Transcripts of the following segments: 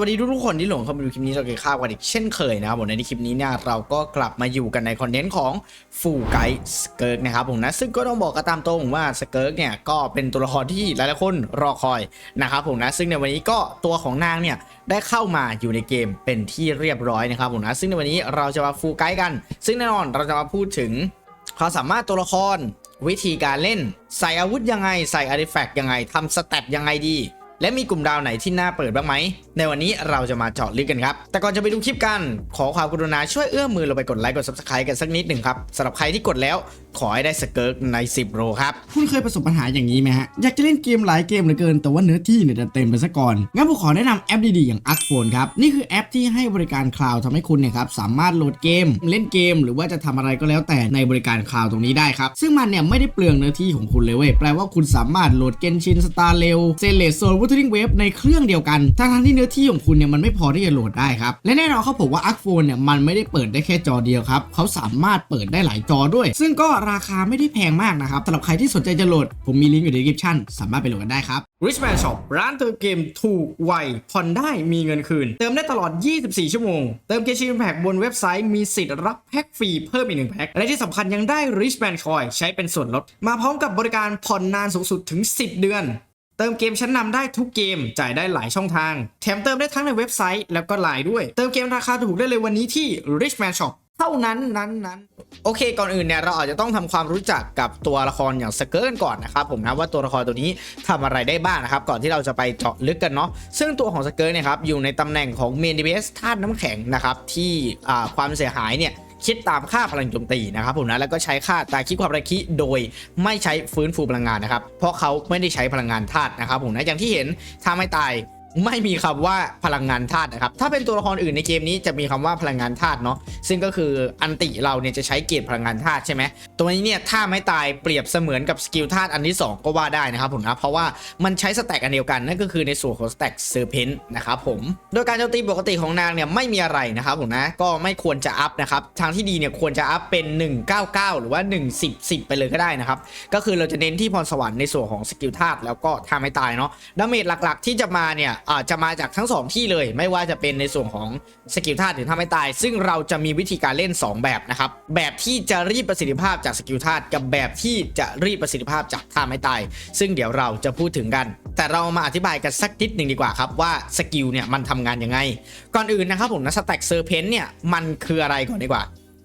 วัสดีทุกๆคนที่หลงเข้ามาดูคลิปนี้เราเกี่ยวข้าวกันอีกเช่นเคยนะครับผมในคลิปนี้เนี่ยเราก็กลับมาอยู่กันในคอนเทนต์ของฟูไกสเกิร์กนะครับผมนะซึ่งก็ต้องบอกกันตามตรงว่าสเกิร์กเนี่ยก็เป็นตัวละครที่หลายๆคนรอคอยนะครับผมนะซึ่งในวันนี้ก็ตัวของนางเนี่ยได้เข้ามาอยู่ในเกมเป็นที่เรียบร้อยนะครับผมนะซึ่งในวันนี้เราจะมาฟูไกด์กัน ซึ่งแน่นอนเราจะมาพูดถึงความสามารถตัวละครวิธีการเล่น ใส่อาวุธยังไง ใส่อาร์ติแฟกต์ยังไงทำสเต็ปยังไงดี และมีกลุ่มดาวไหนที่น่าเปิดบ้างไหม ในวันนี้เราจะมาเจาะลึกกันครับ แต่ก่อนจะไปดูคลิปกัน ขอความกรุณาช่วยเอื้อมมือเราไปกดไลค์กด subscribe กันสักนิดหนึ่งครับสำหรับใครที่กดแล้วขอให้ได้สเกิร์กใน 10โรครับ คุณเคยประสบปัญหาอย่างนี้ไหมฮะ อยากจะเล่นเกมหลายเกมเหลือเกิน แต่ว่าเนื้อที่เนี่ยเต็มไปซะก่อน งั้นผมขอแนะนำแอปดีๆ อย่าง a r c p h o n e ครับ นี่คือแอปที่ให้บริการคลาวด์ทำให้คุณเนี่ยครับสามารถโหลดเกม เล่นเกม หรือว่าจะทำอะไรก็แล้วแต่ในบริการคลาวด์ตรงนี้ได้ครับ ซึ่งมันเนี่ยไม่ได้เปลืองเนื้อที่ของคุณเลยเว้ย แปลว่าคุณสามารถโหลดเกนชินสตาร์เรลเซเลสโซลวูทริงเวฟในเครื่องเดียวกันทั้งที่เนื้อที่ของคุณเนี่ยมันไม่พอที่จะโหลดได้ครับ และแน่นอนเขาบอกว่า a r c p h o n e เนี่ยมันไม่ได้เปิดได้แค่จอเดียวครับเขาสามารถเปิดได้หลายจอด้วย ซึ่งก็รราคาไม่ได้แพงมากนะครับสำหรับใครที่สนใจจะโหลด ผมมีลิงก์อยู่ใน description สามารถไปโหลดกันได้ครับ Richman Shop ร้านเติมเกมถูกไวผ่อนได้มีเงินคืน เติมได้ตลอด 24 ชั่วโมง เติมเกมชิมแพ็กบนเว็บไซต์มีสิทธิ์รับแพ็กฟรีเพิ่มอีกหนึ่งแพ็กและที่สำคัญยังได้ Richman Coin ใช้เป็นส่วนลด มาพร้อมกับบริการผ่อนนานสูงสุดถึง 10 เดือนเติมเกมชั้นนำได้ทุกเกมจ่ายได้หลายช่องทาง แถมเติมได้ทั้งในเว็บไซต์แล้วก็ไลน์ด้วย เติมเกมราคาถูกได้เลยวันนี้ที่ Richman Shop เท่านั้นนั้นนั้นโอเคก่อนอื่นเนี่ยเราอาจจะต้องทำความรู้จักกับตัวละครอย่างสเกิร์นก่อนนะครับผมนะว่าตัวละครตัวนี้ทำอะไรได้บ้างนะครับก่อนที่เราจะไปเจาะลึกกันเนาะซึ่งตัวของสเกิร์นเนี่ยครับอยู่ในตำแหน่งของเมนดีเบสธาตุน้ำแข็งนะครับที่ความเสียหายเนี่ยคิดตามค่าพลังโจมตีนะครับผมนะแล้วก็ใช้ค่าตาคิดความระคิโดยไม่ใช้ฟื้นฟูพลังงานนะครับเพราะเขาไม่ได้ใช้พลังงานธาตุนะครับผมนะอย่างที่เห็นถ้าไม่ตาย ไม่มีคำว่าพลังงานธาตุนะครับ ถ้าเป็นตัวละครอื่นในเกมนี้จะมีคำว่าพลังงานธาตุเนาะ ซึ่งก็คืออันติเราเนี่ยจะใช้เกจพลังงานธาตุใช่ไหม ตัวนี้เนี่ยถ้าไม่ตายเปรียบเสมือนกับสกิลธาตุอันที่ 2 ก็ว่าได้นะครับผมนะ เพราะว่ามันใช้สแต็กอันเดียวกันนั่นก็คือในส่วนของสแต็กเซอร์เพนนะครับผม โดยการโจมตีปกติของนางเนี่ยไม่มีอะไรนะครับผมนะ ก็ไม่ควรจะอัพนะครับ ทางที่ดีเนี่ยควรจะอัพเป็น 199 หรือว่า 110 10 ไปเลยก็ได้นะครับ ก็คือเราจะเน้นที่พรสวรรค์ในส่วนของสกิลธาตุแล้วก็ถ้าไม่ตายเนาะ ดาเมจหลักๆ ที่จะมาเนี่ยอาจจะมาจากทั้ง 2 ที่เลย ไม่ว่าจะเป็นในส่วนของสกิลธาตุหรือถ้าไม่ตาย ซึ่งเราจะมีวิธีการเล่น 2 แบบนะครับ แบบที่จะรีดประสิทธิภาพจากสกิลธาตุกับแบบที่จะรีดประสิทธิภาพจากท่าไม่ตาย ซึ่งเดี๋ยวเราจะพูดถึงกัน แต่เรามาอธิบายกันสักนิดหนึ่งดีกว่าครับว่าสกิลเนี่ยมันทำงานยังไง ก่อนอื่นนะครับผมนะสแต็กเซอร์เพนเนี่ยมันคืออะไรก่อนดีกว่า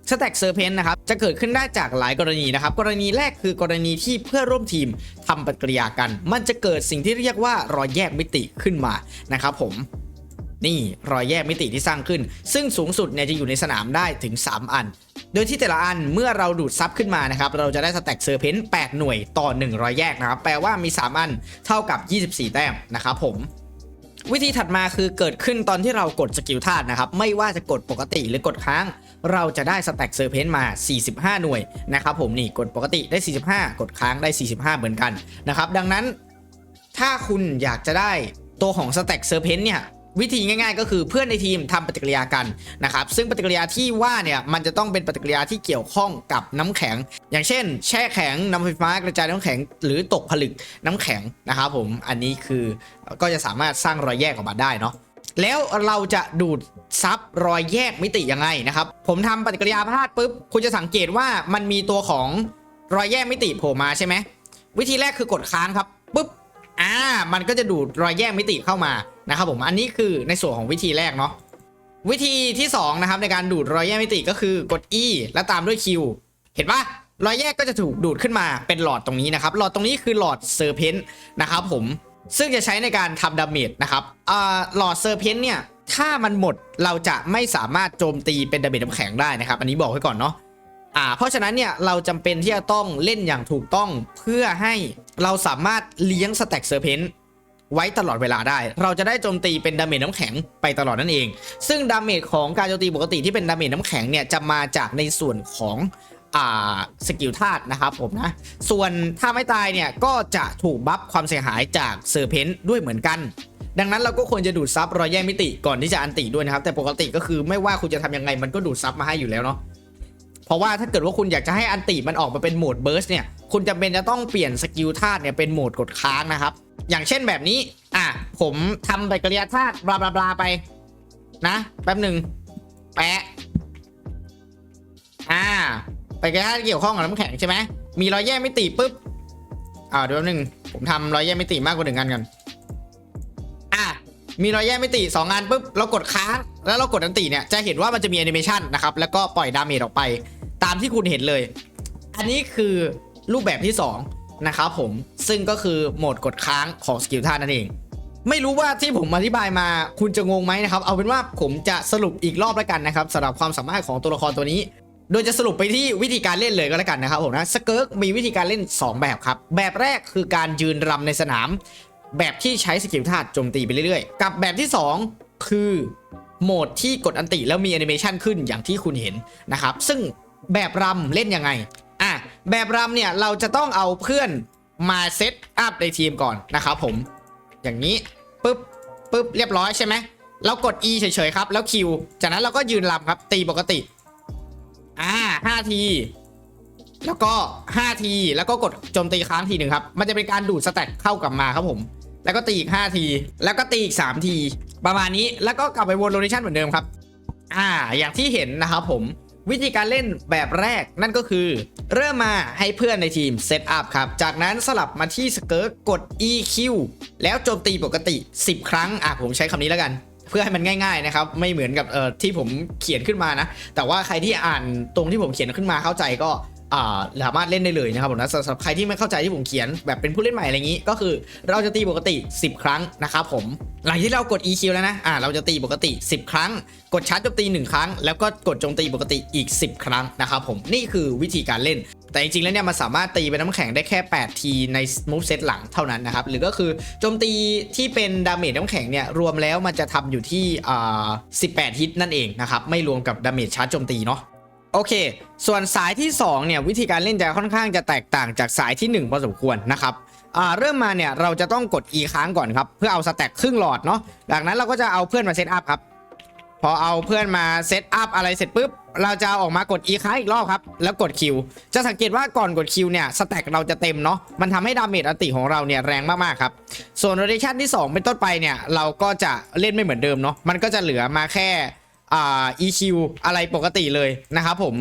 สแต็กเซอร์เพนนะครับจะเกิดขึ้นได้จากหลายกรณีนะครับ กรณีแรกคือกรณีที่เพื่อนร่วมทีมทำปฏิกิริยากัน มันจะเกิดสิ่งที่เรียกว่ารอยแยกมิติขึ้นมานะครับผมนี่รอยแยกมิติที่สร้างขึ้น ซึ่งสูงสุดเนี่ยจะอยู่ในสนามได้ถึง 3 อัน โดยที่แต่ละอันเมื่อเราดูดซับขึ้นมานะครับ เราจะได้สแต็กเซอร์เพน8หน่วยต่อ1รอยแยกนะครับ แปลว่ามี 3 อันเท่ากับ 24 แต้มนะครับผม วิธีถัดมาคือเกิดขึ้นตอนที่เรากดสกิลธาตุนะครับ ไม่ว่าจะกดปกติหรือกดค้าง เราจะได้สแต็กเซอร์เพนมา 45 หน่วยนะครับผมนี่กดปกติได้ 45 กดค้างได้ 45 เหมือนกันนะครับดังนั้นถ้าคุณอยากจะได้ตัวของสแต็กเซอร์เพนเนี่ยวิธีง่ายๆ ก็คือเพื่อนในทีมทำปฏิกิริยากันนะครับซึ่งปฏิกิริยาที่ว่าเนี่ยมันจะต้องเป็นปฏิกิริยาที่เกี่ยวข้องกับน้ำแข็ง อย่างเช่น แช่แข็งนำไฟฟ้ากระจายน้ำแข็ง หรือตกผลึกน้ำแข็งนะครับผมอันนี้คือก็จะสามารถสร้างรอยแยกออกมาได้เนาะ แล้วเราจะดูดซับรอยแยกมิติยังไงนะครับ ผมทำปฏิกิริยาพลาดปุ๊บ คุณจะสังเกตว่ามันมีตัวของรอยแยกมิติโผล่มาใช่ไหม วิธีแรกคือกดค้างครับปุ๊บ อ่า มันก็จะดูดรอยแยกมิติเข้ามานะครับผม อันนี้คือในส่วนของวิธีแรกเนาะ วิธีที่สองนะครับในการดูดรอยแยกมิติก็คือกด E แล้วตามด้วย Q เห็นปะรอยแยกก็จะถูกดูดขึ้นมาเป็นหลอดตรงนี้นะครับ หลอดตรงนี้คือหลอดเซอร์เพนต์นะครับผม ซึ่งจะใช้ในการทำดาเมจนะครับหลอดเซอร์เพนต์เนี่ย ถ้ามันหมดเราจะไม่สามารถโจมตีเป็นดาเมจน้ำแข็งได้นะครับ อันนี้บอกไว้ก่อนเนาะอ่าเพราะฉะนั้นเนี่ยเราจำเป็นที่จะต้องเล่นอย่างถูกต้องเพื่อให้เราสามารถเลี้ยงสแต็กเซอร์เพนต์ไว้ตลอดเวลาได้ เราจะได้โจมตีเป็นดาเมจน้ำแข็งไปตลอดนั่นเอง ซึ่งดาเมจของการโจมตีปกติที่เป็นดาเมจน้ำแข็งเนี่ยจะมาจากในส่วนของ สกิลธาตุนะครับผมนะ ส่วนถ้าไม่ตายเนี่ยก็จะถูกบัฟความเสียหายจากเซอร์เพนต์ด้วยเหมือนกัน ดังนั้นเราก็ควรจะดูดซับรอยแยกมิติก่อนที่จะอันติด้วยนะครับ แต่ปกติก็คือไม่ว่าคุณจะทำยังไงมันก็ดูดซับมาให้อยู่แล้วเนาะเพราะว่าถ้าเกิดว่าคุณอยากจะให้อันติมันออกมาเป็นโหมดเบิร์สเนี่ยคุณจำเป็นจะต้องเปลี่ยนสกิลธาตุเนี่ยเป็นโหมดกดค้างนะครับ อย่างเช่นแบบนี้ อะ ผมทำแบตเตอรี่ธาตุบลาบลาบลาไป นะ แป๊บหนึ่งแปะอ่า แบตเตอรี่ธาเกี่ยวข้องกับน้ำแข็งใช่ไหมมีรอยแยกมิติปุ๊บอ่าเดี๋ยวแป๊บหนึ่งผมทำรอยแยกมิติมากกว่าหนึ่งอันกันอะมีรอยแยกมิติ2อันปุ๊บเรากดค้างแล้วเรากดอันติเนี่ยจะเห็นว่ามันจะมีแอนิเมชันนะครับแล้วก็ปล่อยดาเมจออกไป ตามที่คุณเห็นเลย อันนี้คือรูปแบบที่2นะครับผมซึ่งก็คือโหมดกดค้างของสกิลท่านั่นเองไม่รู้ว่าที่ผมอธิบายมาคุณจะงงไหมนะครับ เอาเป็นว่าผมจะสรุปอีกรอบแล้วกันนะครับสำหรับความสามารถของตัวละครตัวนี้ โดยจะสรุปไปที่วิธีการเล่นเลยก็แล้วกันนะครับผมนะสเกิร์กมีวิธีการเล่น 2 แบบครับ แบบแรกคือการยืนรำในสนาม แบบที่ใช้สกิลธาตุโจมตีไปเรื่อยๆ กับแบบที่ 2 คือโหมดที่กดอันติแล้วมีแอนิเมชันขึ้นอย่างที่คุณเห็นนะครับ ซึ่งแบบรำเล่นยังไงอะแบบรำเนี่ยเราจะต้องเอาเพื่อนมาเซตอัพในทีมก่อนนะครับผม อย่างนี้ปุ๊บปุ๊บเรียบร้อยใช่ไหมเรากด E เฉยๆครับ แล้ว Q จากนั้นเราก็ยืนรำครับ ตีปกติ อ่า5ที แล้วก็5ทีแล้วก็กดโจมตีค้างทีหนึ่งครับ มันจะเป็นการดูดสแต็กเข้ากลับมาครับผม แล้วก็ตีอีก5ที แล้วก็ตีอีก3ที ประมาณนี้แล้วก็กลับไปวนโรเทชันเหมือนเดิมครับ อ่า อย่างที่เห็นนะครับผมวิธีการเล่นแบบแรกนั่นก็คือ เริ่มมาให้เพื่อนในทีมเซตอัพครับ จากนั้นสลับมาที่สเกิร์ตกด EQ แล้วโจมตีปกติ 10 ครั้ง อะผมใช้คำนี้แล้วกัน พื่อให้มันง่ายๆนะครับไม่เหมือนกับเอ่อที่ผมเขียนขึ้นมานะ แต่ว่าใครที่อ่านตรงที่ผมเขียนขึ้นมาเข้าใจก็อ่าสามารถเล่นได้เลยนะครับผมนะสำหรับใครที่ไม่เข้าใจที่ผมเขียนแบบเป็นผู้เล่นใหม่อะไรอย่างนี้ ก็คือเราจะตีปกติ 10 ครั้งนะครับผมหลังที่เรากด EQ แล้วนะอ่าเราจะตีปกติ 10 ครั้ง กดชาร์จโจมตี 1 ครั้ง แล้วก็กดโจมตีปกติอีก 10 ครั้งนะครับผมนี่คือวิธีการเล่นแต่จริงๆ แล้วเนี่ยมันสามารถตีเป็นน้ำแข็งได้แค่ 8 ทีใน move set หลังเท่านั้นนะครับ หรือก็คือโจมตีที่เป็นดาเมจน้ำแข็งเนี่ยรวมแล้วมันจะทำอยู่ที่อ่า18 ฮิตนั่นเองนะครับ ไม่รวมกับดาเมจชาร์จโจมตีเนาะโอเค ส่วนสายที่ 2 เนี่ยวิธีการเล่นจะค่อนข้างจะแตกต่างจากสายที่ 1 พอสมควรนะครับเริ่มมาเนี่ยเราจะต้องกด E ค้างก่อนครับ เพื่อเอาสแต็กครึ่งหลอดเนาะจากนั้นเราก็จะเอาเพื่อนมาเซตอัพครับ พอเอาเพื่อนมาเซตอัพอะไรเสร็จปุ๊บ เราจะออกมากด E ค้างอีกรอบครับ แล้วกด Q จะสังเกตว่าก่อนกด Q เนี่ยสแต็กเราจะเต็มเนาะ มันทำให้ดาเมจอัติของเราเนี่ยแรงมากๆครับ ส่วนโรเ t ชันที่ 2 เป็นต้นไปเนี่ยเราก็จะเล่นไม่เหมือนเดิมเนาะ มันก็จะเหลือมาแค่อ่า EQ อะไรปกติเลยนะครับผม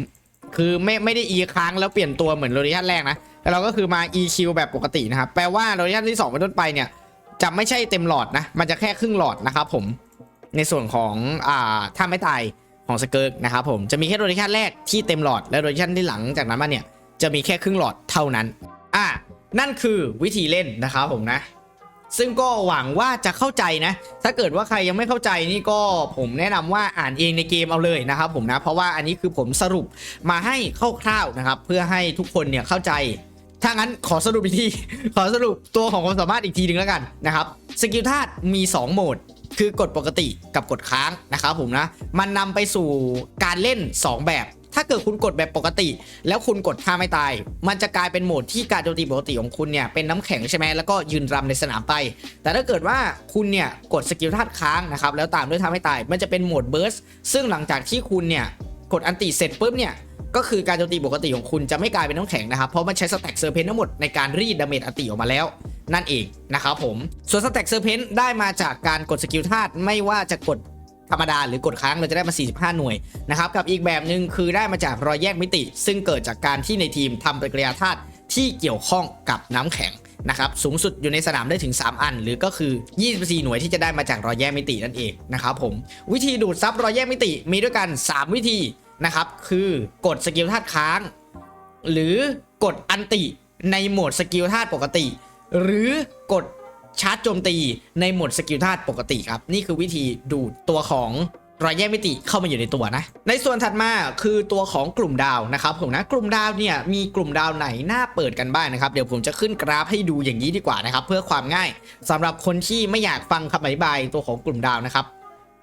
คือไม่ไม่ได้ E ค้างแล้วเปลี่ยนตัวเหมือนโรเ t ชันแรกนะแต่เราก็คือมา EQ แบบปกตินะครับ แปลว่าโรเ t ชันที่2เป็นต้นไปเนี่ยจะไม่ใช่เต็มหลอดนะ มันจะแค่ครึ่งหลอดนะครับผม ในส่วนของอ่าถ้าไม่ตายของสเกิร์กนะครับผมจะมีแค่โรเ t ชันแรกที่เต็มหลอดและโรเ t ชันที่หลังจากนั้นมาเนี่ยจะมีแค่ครึ่งหลอดเท่านั้นอะนั่นคือวิธีเล่นนะครับผมนะ ซึ่งก็หวังว่าจะเข้าใจนะ ถ้าเกิดว่าใครยังไม่เข้าใจนี่ก็ผมแนะนำว่าอ่านเองในเกมเอาเลยนะครับผมนะ เพราะว่าอันนี้คือผมสรุปมาให้คร่าวๆนะครับ เพื่อให้ทุกคนเนี่ยเข้าใจ ถ้างั้นขอสรุปอีกที ขอสรุปตัวของความสามารถอีกทีหนึ่งแล้วกันนะครับ สกิลธาตุมี 2 โหมด คือกดปกติกับกดค้างนะครับผมนะ มันนำไปสู่การเล่น 2 แบบ ถ้าเกิดคุณกดแบบปกติ แล้วคุณกดท่าไม่ตาย มันจะกลายเป็นโหมดที่การโจมตีปกติของคุณเนี่ยเป็นน้ำแข็งใช่ไหมแล้วก็ยืนรำในสนามไป แต่ถ้าเกิดว่าคุณเนี่ยกดสกิลธาตุค้างนะครับแล้วตามด้วยท่าไม่ตาย มันจะเป็นโหมดเบิร์สซึ่งหลังจากที่คุณเนี่ยกดอันติเสร็จปุ๊บเนี่ยก็คือการโจมตีปกติของคุณจะไม่กลายเป็นน้ำแข็งนะครับ เพราะมันใช้สแต็กเซอร์เพนทั้งหมดในการรีดดาเมจอันติออกมาแล้ว นั่นเองนะครับผม ส่วนสแต็กเซอร์เพนได้มาจากการกดสกิลธาตุไม่ว่าจะกดธรรมดาหรือกดค้างเราจะได้มา 45 หน่วยนะครับกับอีกแบบหนึ่งคือได้มาจากรอยแยกมิติ ซึ่งเกิดจากการที่ในทีมทำปฏิกิริยาธาตุที่เกี่ยวข้องกับน้ำแข็งนะครับสูงสุดอยู่ในสนามได้ถึง 3 อัน หรือก็คือ 24 หน่วยที่จะได้มาจากรอยแยกมิตินั่นเองนะครับผมวิธีดูดซับรอยแยกมิติมีด้วยกัน 3 วิธีนะครับคือกดสกิลธาตุค้าง หรือกดอันติในโหมดสกิลธาตุปกติ หรือกดชาร์จโจมตีในโหมดสกิลธาตุปกติครับ นี่คือวิธีดูดตัวของรอยแยกมิติเข้ามาอยู่ในตัวนะ ในส่วนถัดมาคือตัวของกลุ่มดาวนะครับผมนะกลุ่มดาวเนี่ยมีกลุ่มดาวไหนน่าเปิดกันบ้างนะครับ เดี๋ยวผมจะขึ้นกราฟให้ดูอย่างนี้ดีกว่านะครับ เพื่อความง่ายสำหรับคนที่ไม่อยากฟังคำอธิบายตัวของกลุ่มดาวนะครับ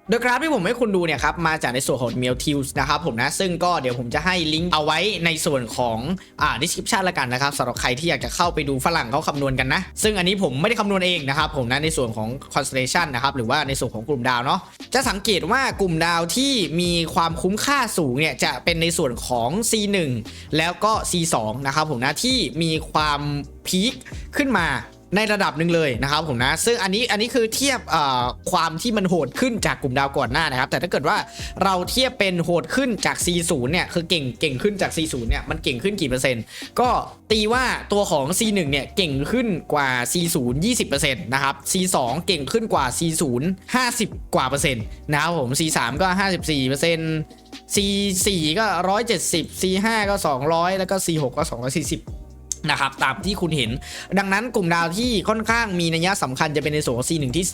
โดยกราฟที่ผมให้คุณดูเนี่ยครับมาจากในส่วนของ m a i l t i l s นะครับผมนะซึ่งก็เดี๋ยวผมจะให้ลิงก์เอาไว้ในส่วนของอ่า description ละกันนะครับสำหรับใครที่อยากจะเข้าไปดูฝรั่งเขาคำนวณกันนะ ซึ่งอันนี้ผมไม่ได้คำนวณเองนะครับผมนะในส่วนของ constellation นะครับหรือว่าในส่วนของกลุ่มดาวเนาะจะสังเกตว่ากลุ่มดาวที่มีความคุ้มค่าสูงเนี่ยจะเป็นในส่วนของ C1 แล้วก็ C2 นะครับผมนะที่มีความพีคขึ้นมา ในระดับหนึ่งเลยนะครับผมนะซึ่งอันนี้อันนี้คือเทียบความที่มันโหดขึ้นจากกลุ่มดาวก่อนหน้านะครับแต่ถ้าเกิดว่าเราเทียบเป็นโหดขึ้นจาก C0 เนี่ยคือเก่งเก่งขึ้นจาก C0 เนี่ยมันเก่งขึ้นกี่เปอร์เซ็นต์ก็ตีว่าตัวของ C1 เนี่ยเก่งขึ้นกว่า C0 20%นะครับ C2 เก่งขึ้นกว่า C0 50 กว่าเปอร์เซ็นต์นะครับผม C3 ก็ 54เปอร์เซ็นต์ C4 ก็ 170 C5 ก็ 200 แล้วก็ C6 ก็ 240 นะครับตามที่คุณเห็น ดังนั้นกลุ่มดาวที่ค่อนข้างมีนัยสำคัญจะเป็นในส่วนของ C1 ที่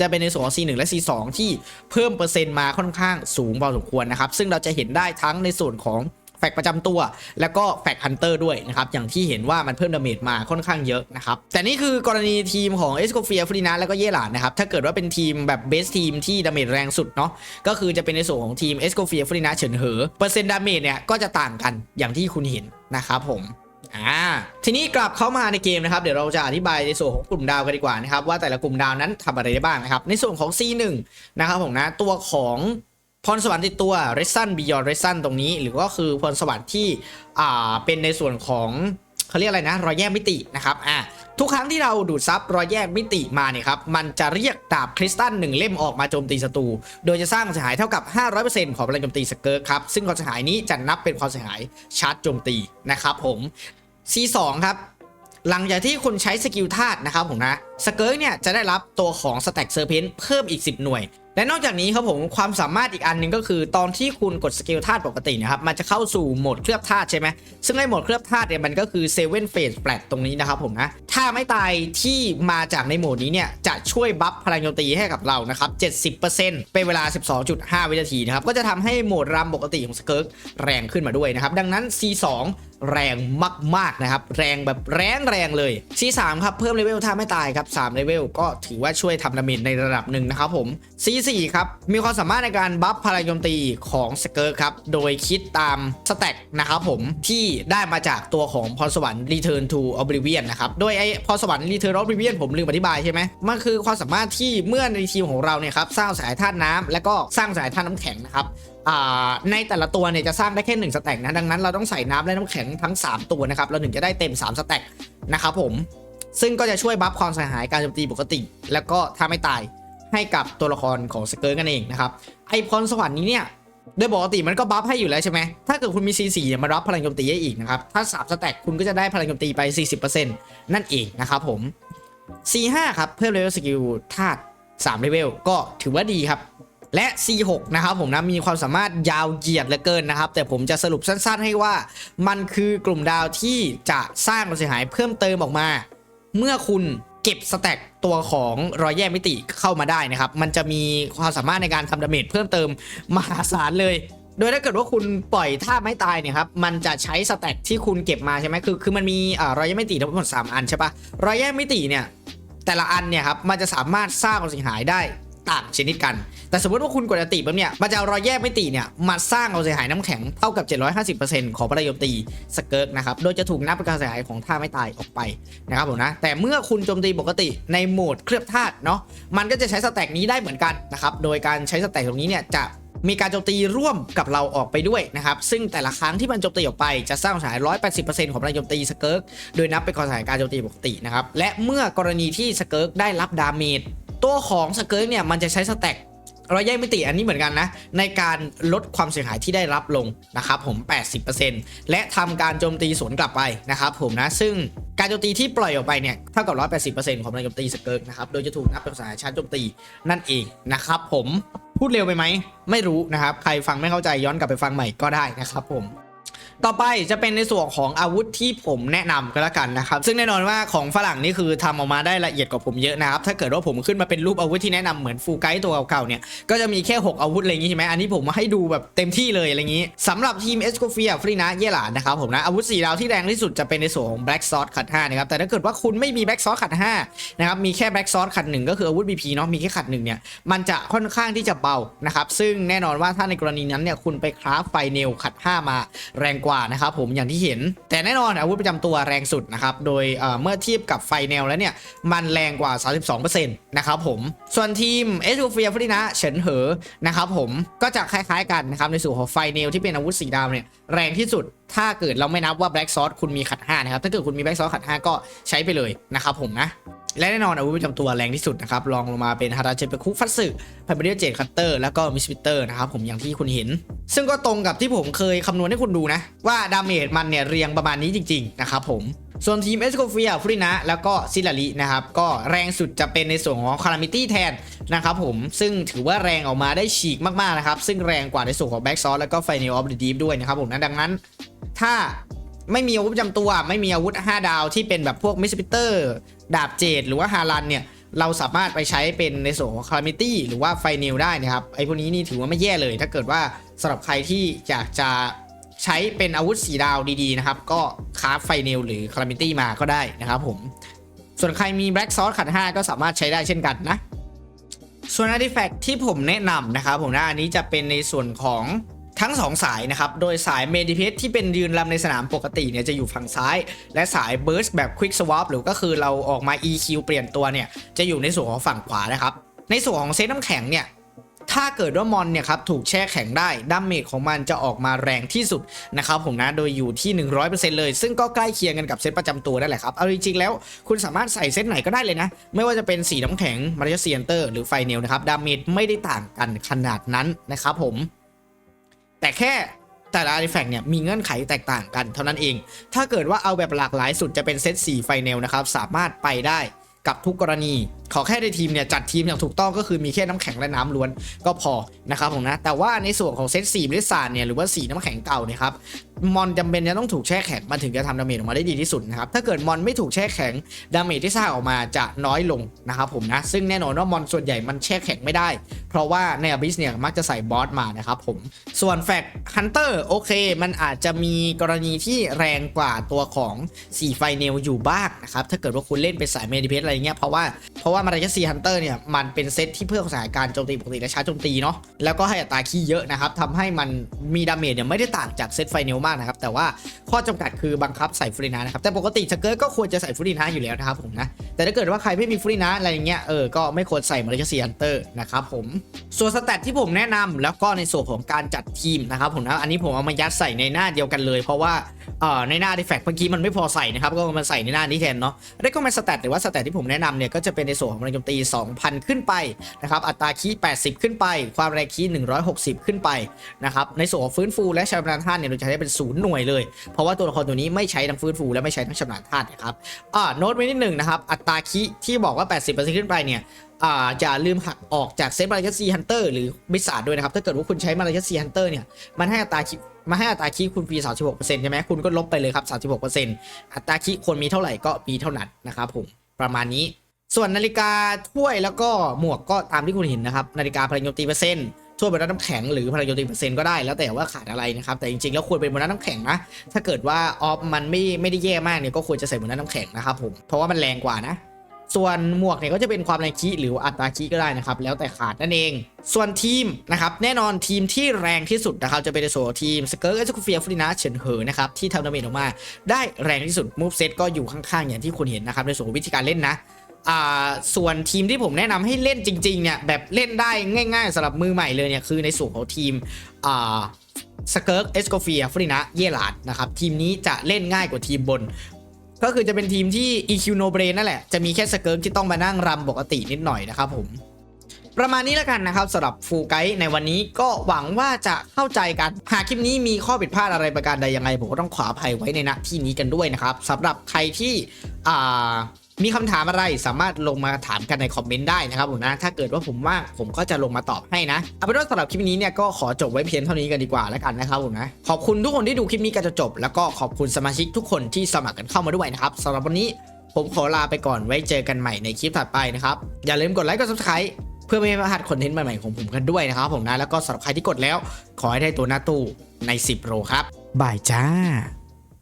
จะเป็นในส่วนของ C1 และ C2 ที่เพิ่มเปอร์เซ็นต์มาค่อนข้างสูงพอสมควรนะครับซึ่งเราจะเห็นได้ทั้งในส่วนของแฟกประจำตัว แล้วก็แฟกฮันเตอร์ด้วยนะครับ อย่างที่เห็นว่ามันเพิ่มดาเมจมาค่อนข้างเยอะนะครับ แต่นี่คือกรณีทีมของเอสโคเฟียฟรีนาแล้วก็เย่หลานนะครับ ถ้าเกิดว่าเป็นทีมแบบเบสทีมที่ดาเมจแรงสุดเนาะก็คือจะเป็นในส่วนของทีมเอสโคเฟียฟรีนาเฉินเหอเปอร์เซ็นต์ดาเมจเนี่ยก็จะต่างกันอย่างที่คุณเห็นนะครับผม อ่าทีนี้กลับเข้ามาในเกมนะครับเดี๋ยวเราจะอธิบายในส่วนของกลุ่มดาวกันดีกว่านะครับว่าแต่ละกลุ่มดาวนั้นทำอะไรได้บ้างนะครับในส่วนของ C1 นะครับผมนะตัวของพรสวรรค์ติดตัว r e s u n Beyond r e s u n ตรงนี้ หรือก็คือพรสวรรค์ที่อ่าเป็นในส่วนของ เขาเรียกอะไรนะ รอยแยกมิตินะครับอ่าทุกครั้งที่เราดูดซับรอยแยกมิติมาเนี่ยครับมันจะเรียกดาบคริสตัลหนึ่งเล่มออกมาโจมตีศัตรูโดยจะสร้างความเสียหายเท่ากับ 500%ของพลังโจมตีสเกิร์ตครับซึ่งความเสียหายนี้จะนับเป็นความเสียหายชาร์จโจมตีนะครับผม C2 ครับหลังจากที่คุณใช้สกิลธาตุนะครับผมนะ สเกิร์เนี่ยจะได้รับตัวของสแต็กเซอร์เพนเพิ่มอีก 10 หน่วย และนอกจากนี้ครับผมความสามารถอีกอันหนึ่งก็คือตอนที่คุณกดสกิลธาตุปกตินะครับมันจะเข้าสู่โหมดเคลือบธาตุใช่ไหมซึ่งในโหมดเคลือบธาตุเนี่ยมันก็คือ7 Phase Flat ตรงนี้นะครับผมนะถ้าไม่ตายที่มาจากในโหมดนี้เนี่ยจะช่วยบัฟพลังโจมตีให้กับเรานะครับ70%เป็นเวลา 12.5 วินาทีนะครับก็จะทำให้โหมดรำปกติของสเกิร์กแรงขึ้นมาด้วยนะครับดังนั้น C2 แรงมากๆนะครับ แรงแบบแรงแรงเลย C3 ครับ เพิ่มเลเวลถ้าไม่ตายครับ3เลเวลก็ถือว่าช่วยทำดาเมจในระดับหนึ่งนะครับผม C4 ครับ มีความสามารถในการบัฟพลังโจมตีของสเกิร์ครับ โดยคิดตามสแต็กนะครับผมที่ได้มาจากตัวของพรสวรรค์ Return to Oblivion นะครับโดยไอ้พรสวรรค์ Return to Oblivion ผมลืมอธิบายใช่ไหมมันคือความสามารถที่เมื่อในทีมของเราเนี่ยครับสร้างสายธาตุน้ำและก็สร้างสายธาตุน้ำแข็งนะครับในแต่ละตัวเนี่ยจะสร้างได้แค่1สแต็กนะดังนั้นเราต้องใส่น้ำและน้ำแข็งทั้ง 3 ตัวนะครับเราถึงจะได้เต็ม 3 สแต็กนะครับผมซึ่งก็จะช่วยบัฟความเสียหายการโจมตีปกติ แล้วก็ถ้าไม่ตายให้กับตัวละครของสเกิร์กันเองนะครับไอพรสวรรค์นี้เนี่ยโดยปกติมันก็บัฟให้อยู่แล้วใช่ไหมถ้าเกิดคุณมี C4 เนี่ยมารับพลังโจมตีได้อีกนะครับถ้า3สแต็กคุณก็จะได้พลังโจมตีไป 40%นั่นเองนะครับผม C5 ครับเพิ่มเลเวลสกิลธาตุ3เลเวลก็ถือว่าดีครับ และ C6 นะครับผมนะมีความสามารถยาวเหยียดเหลือเกินนะครับ แต่ผมจะสรุปสั้นๆ ให้ว่า มันคือกลุ่มดาวที่จะสร้างความเสียหายเพิ่มเติมออกมา เมื่อคุณเก็บสแต็กตัวของรอยแยกมิติเข้ามาได้นะครับ มันจะมีความสามารถในการทำดาเมจเพิ่มเติมมหาศาลเลย โดยถ้าเกิดว่าคุณปล่อยท่าไม่ตายเนี่ยครับ มันจะใช้สแต็กที่คุณเก็บมาใช่ไหมคือคือมันมีอ่ารอยแยกมิติทั้งหมดสามอันใช่ปะรอยแยกมิติเนี่ยแต่ละอันเนี่ยครับมันจะสามารถสร้างความเสียหายได้ ต่างชนิดกัน แต่สมมติว่าคุณกดอันติปั๊บเนี่ยมันจะเอารอยแยกไมิติเนี่ยมาสร้างควาเสียหายน้ำแข็งเท่ากับ 750%ของพลังโจมตีสเกิร์กนะครับโดยจะถูกนับเป็นการเสียหายของท่าไม่ตายออกไปนะครับผมนะแต่เมื่อคุณโจมตีปกติในโหมดเคลือบธาตุเนาะมันก็จะใช้สแต็กนี้ได้เหมือนกันนะครับโดยการใช้สแต็กตรงนี้เนี่ยจะมีการโจมตีร่วมกับเราออกไปด้วยนะครับ ซึ่งแต่ละครั้งที่มันโจมตีออกไปจะสร้างเสียหาย 180%ของพลังโจมตีสเกิร์กโดยนับเป็นความเสียหายการโจมตีปกตินะครับ และเมื่อกรณีที่สเกิร์กได้รับดาเมจ ตัวของสเกิร์กเนี่ยมันจะใช้สแต็กรอยแยกมิติอันนี้เหมือนกันนะ ในการลดความเสียหายที่ได้รับลงนะครับผม 80%และทำการโจมตีสวนกลับไปนะครับผมนะ ซึ่งการโจมตีที่ปล่อยออกไปเนี่ยเท่ากับ 180%ของพลังโจมตีสเกิร์กนะครับ โดยจะถูกนับเป็นสายชาร์จโจมตีนั่นเองนะครับผมพูดเร็วไปไหม ไม่รู้นะครับ ใครฟังไม่เข้าใจย้อนกลับไปฟังใหม่ก็ได้นะครับผม ต่อไปจะเป็นในส่วนของอาวุธที่ผมแนะนำก็แล้วกันนะครับ ซึ่งแน่นอนว่าของฝรั่งนี่คือทำออกมาได้ละเอียดกว่าผมเยอะนะครับ ถ้าเกิดว่าผมขึ้นมาเป็นรูปอาวุธที่แนะนำเหมือนฟูไกด์ตัวเก่าๆเนี่ย ก็จะมีแค่ 6 อาวุธอะไรอย่างงี้ใช่ไหมอันนี้ผมมาให้ดูแบบเต็มที่เลยอะไรอย่างงี้สำหรับทีมเอสโคเฟียฟรีนะเยหลานนะครับผมนะอาวุธ4ดาวที่แรงที่สุดจะเป็นในส่วนของ Black Sword ขัด5นะครับแต่ถ้าเกิดว่าคุณไม่มี Black Sword ขัด5นะครับมีแค่ Black Sword ขัด1ก็คืออาวุธ BP เนาะมีแค่ขัด1เนี่ยมันจะค่อนข้างที่จะเบานะครับซึ่งแน่นอนว่าถ้าในกรณีนั้นเนี่ยคุณไปคราฟไฟเนลขัด 5 มาแรงกว่าว่านะครับผมอย่างที่เห็น แต่แน่นอนอาวุธประจำตัวแรงสุดนะครับโดยเมื่อเทียบกับไฟแนลแล้วเนี่ยมันแรงกว่า 32%นะครับผมส่วนทีมเอสโ o เฟียฟรินะเฉินเหอนะครับผมก็จะคล้ายๆกันนะครับในส่วนของไฟแนลที่เป็นอาวุธสีดำเนี่ยแรงที่สุด ถ้าเกิดเราไม่นับว่าแบล็กซอสคุณมีขัด5นะครับ ถ้าเกิดคุณมีแบล็กซอสขัด 5 ก็ใช้ไปเลยนะครับผมนะ และแน่นอนอาวุธประจำตัวแรงที่สุดนะครับรองลงมาเป็นฮาราเชเปคุฟัตสึไพเบเดียเจดคัตเตอร์แล้วก็มิสพิเตอร์นะครับผมอย่างที่คุณเห็น ซึ่งก็ตรงกับที่ผมเคยคำนวณให้คุณดูนะ ว่าดาเมจมันเนี่ยเรียงประมาณนี้จริง ๆ นะครับผม ส่วนทีมเอสโคเฟียฟรินะแล้วก็ซิลารินะครับ ก็แรงสุดจะเป็นในส่วนของคารามิตี้แทนนะครับผม ซึ่งถือว่าแรงออกมาได้ฉีกมากๆนะครับ ซึ่งแรงกว่าในส่วนของแบ็กซอสแล้วก็ไฟเนลออฟเดอะดีฟด้วยนะครับผมนะดังนั้น ถ้าไม่มีอาวุธจำตัว ไม่มีอาวุธ 5 ดาวที่เป็นแบบพวกมิสพิเตอร์ ดาบเจดหรือว่าฮารันเนี่ยเราสามารถไปใช้เป็นในส่วนของคารามิตี้หรือว่าไฟนิลได้นะครับ ไอ้พวกนี้นี่ถือว่าไม่แย่เลย ถ้าเกิดว่าสำหรับใครที่อยากจะ ใช้เป็นอาวุธสีดาวดีๆนะครับ ก็คาราฟไฟเนลหรือคารามิตี้มาก็ได้นะครับผม ส่วนใครมีแบล็กซอสขัด 5 ก็สามารถใช้ได้เช่นกันนะ ส่วน artifact ที่ผมแนะนำนะครับผมนะอันนี้จะเป็นในส่วนของทั้ง 2 สายนะครับ โดยสายเมดิเพสที่เป็นยืนลำในสนามปกติเนี่ยจะอยู่ฝั่งซ้าย และสาย burst แบบ quick swap หรือก็คือเราออกมา EQ เปลี่ยนตัวเนี่ยจะอยู่ในส่วนของฝั่งขวานะครับ ในส่วนของเซตน้ำแข็งเนี่ย ถ้าเกิดว่ามอนเนี่ยครับถูกแช่แข็งได้ดาเมจของมันจะออกมาแรงที่สุดนะครับผมนะโดยอยู่ที่ 100%เลย ซึ่งก็ใกล้เคียงกันกับเซตประจำตัวนั่นแหละครับเอาจริงๆแล้วคุณสามารถใส่เซตไหนก็ได้เลยนะ ไม่ว่าจะเป็นสีน้ำแข็งมาริเซียนเตอร์หรือไฟเนลนะครับดาเมจไม่ได้ต่างกันขนาดนั้นนะครับผม แต่แค่แต่ละอาร์ติแฟกต์เนี่ยมีเงื่อนไขแตกต่างกันเท่านั้นเอง ถ้าเกิดว่าเอาแบบหลากหลายสุดจะเป็นเซต4ไฟเนลนะครับสามารถไปได้กับทุกกรณี ขอแค่ในทีมเนี่ยจัดทีมอย่างถูกต้องก็คือมีแค่น้ำแข็งและน้ำล้วนก็พอนะครับผมนะแต่ว่าในส่วนของเซต4บริษัทเนี่ยหรือว่าสีน้ำแข็งเก่าเนี่ยครับมอนจำเป็นจะต้องถูกแช่แข็งมันถึงจะทำดาเมจออกมาได้ดีที่สุดนะครับถ้าเกิดมอนไม่ถูกแช่แข็งดาเมจที่สร้างออกมาจะน้อยลงนะครับผมนะซึ่งแน่นอนว่ามอนส่วนใหญ่มันแช่แข็งไม่ได้ เพราะว่าในอ b ิสเนี่ยมักจะใส่บอสมานะครับผมส่วนแฟกฮันเตอร์โอเคมันอาจจะมีกรณีที่แรงกว่าตัวของ4ไฟเนลอยู่บ้างนะครับถ้าเกิดว่าคุณเล่นเป็นสายเมดิเพสอะไรเงี้ยเพราะว่าเพราะว่ามาราซีฮันเตอร์เนี่ยมันเป็นเซตที่เพื่อสถานการณ์โจมตีปกติและชาร์จโจมตีเนาะแล้วก็ให้อัตราคีเยอะนะครับทำให้มันมีดาเมจเนี่ยไม่ได้ต่างจากเซตไฟเนลมากนะครับแต่ว่าข้อจำกัดคือบังคับใส่ฟรีนานะครับแต่ปกติสเกิร์ตก็ควรจะใส่ฟรีนาอยู่แล้วนะครับผมนะแต่ถ้าเกิดว่าใครไม่มีฟรีนาอะไรอย่างเงี้ยเออก็ไม่ควรใส่มาราซีฮันเตอร์นะครับผมส่วนสแตทที่ผมแนะนำแล้วก็ในส่วนของการจัดทีมนะครับผมนะอันนี้ผมเอามายัดใส่ในหน้าเดียวกันเลย เพราะว่าเอ่อในหน้าดีแฟกเมื่อกี้มันไม่พอใส่นะครับก็มาใส่ในหน้านี้แทนเนาะเรียกว่าสแตทหรือว่าสแตทที่ผมแนะนำเนี่ยก็จะเป็นในส่วนของแรงโจมตี 2,000 ขึ้นไปนะครับอัตราคี80 ขึ้นไป ความแรงคีย์160 ขึ้นไปนะครับในส่วนของฟื้นฟูและชำนาญธาตุเนี่ยเราจะใช้เป็นศูนย์หน่วยเลย เพราะว่าตัวละครตัวนี้ไม่ใช้ทั้งฟื้นฟูและไม่ใช้ทั้งชำนาญธาตุนะครับอ่าโน้ตไว้นิดหนึ่งนะครับอัตราคีที่บอกว่า 80%ขึ้นไปเนี่ยอ่าจะลืมหักออกจากเซตมาราซีฮันเตอร์หรือบิสซาดด้วยนะครับ ถ้าเกิดว่าคุณใช้มาราซีฮันเตอร์เนี่ย มันให้อัตราคิมาให้อัตราคีคุณฟรี 36%ใช่ไหมคุณก็ลบไปเลยครับ 36%อัตราคีควรมีเท่าไหร่ก็มีเท่านั้นนะครับผม ประมาณนี้ ส่วนนาฬิกาถ้วยแล้วก็หมวกก็ตามที่คุณเห็นนะครับ นาฬิกาพลังโจมตีเปอร์เซ็นต์ถ้วยบนน้ำแข็งหรือพลังโจมตีเปอร์เซ็นต์ก็ได้แล้วแต่ว่าขาดอะไรนะครับ แต่จริงๆแล้วควรเป็นบนน้ำแข็งนะ ถ้าเกิดว่าออฟมันไม่ไม่ได้แย่มากเนี่ยก็ควรจะใส่บนน้ำแข็งนะครับผมเพราะว่ามันแรงกว่านะส่วนหมวกเนี่ยก็จะเป็นความแรงคีหรืออัตราคีก็ได้นะครับ แล้วแต่ขาดนั่นเอง ส่วนทีมนะครับแน่นอนทีมที่แรงที่สุดนะครับจะเป็นในส่วนทีมสเกิร์ตเอสคูเฟียฟรินาเฉินเหอนะครับที่ทำดาเมจออกมา ได้แรงที่สุดมูฟเซตก็อยู่ข้างๆอย่างที่คุณเห็นนะครับในส่วนวิธีการเล่นนะ ส่วนทีมที่ผมแนะนำให้เล่นจริงๆเนี่ยแบบเล่นได้ง่าย ๆสำหรับมือใหม่เลยเนี่ยคือในส่วนของทีมสเกิร์ตเอสโคเฟียฟรินาเยลาดนะครับทีมนี้จะเล่นง่ายกว่าทีมบน ก็คือจะเป็นทีมที่ EQ No Brain นั่นแหละ จะมีแค่สเกิร์กที่ต้องมานั่งรำปกตินิดหน่อยนะครับผมประมาณนี้แล้วกันนะครับสำหรับฟูลไกด์ในวันนี้ก็หวังว่าจะเข้าใจกันหากคลิปนี้มีข้อผิดพลาดอะไรประการใดยังไง ผมก็ต้องขออภัยไว้ในณที่นี้กันด้วยนะครับสำหรับใครที่อ่า มีคำถามอะไรสามารถลงมาถามกันในคอมเมนต์ได้นะครับผมนะ ถ้าเกิดว่าผมว่าผมก็จะลงมาตอบให้นะ เอาเป็นว่าสำหรับคลิปนี้เนี่ยก็ขอจบไว้เพียงเท่านี้กันดีกว่าแล้วกันนะครับผมนะ ขอบคุณทุกคนที่ดูคลิปนี้กันจนจบ แล้วก็ขอบคุณสมาชิกทุกคนที่สมัครกันเข้ามาด้วยนะครับสำหรับวันนี้ผมขอลาไปก่อนไว้เจอกันใหม่ในคลิปถัดไปนะครับ อย่าลืมกดไลค์กด subscribe เพื่อไม่ให้พลาดคอนเทนต์ใหม่ๆของผมกันด้วยนะครับผมนะแล้วก็สำหรับใครที่กดแล้ว ขอให้ได้ตัวหน้าตู้ใน 10โรครับบายจ้า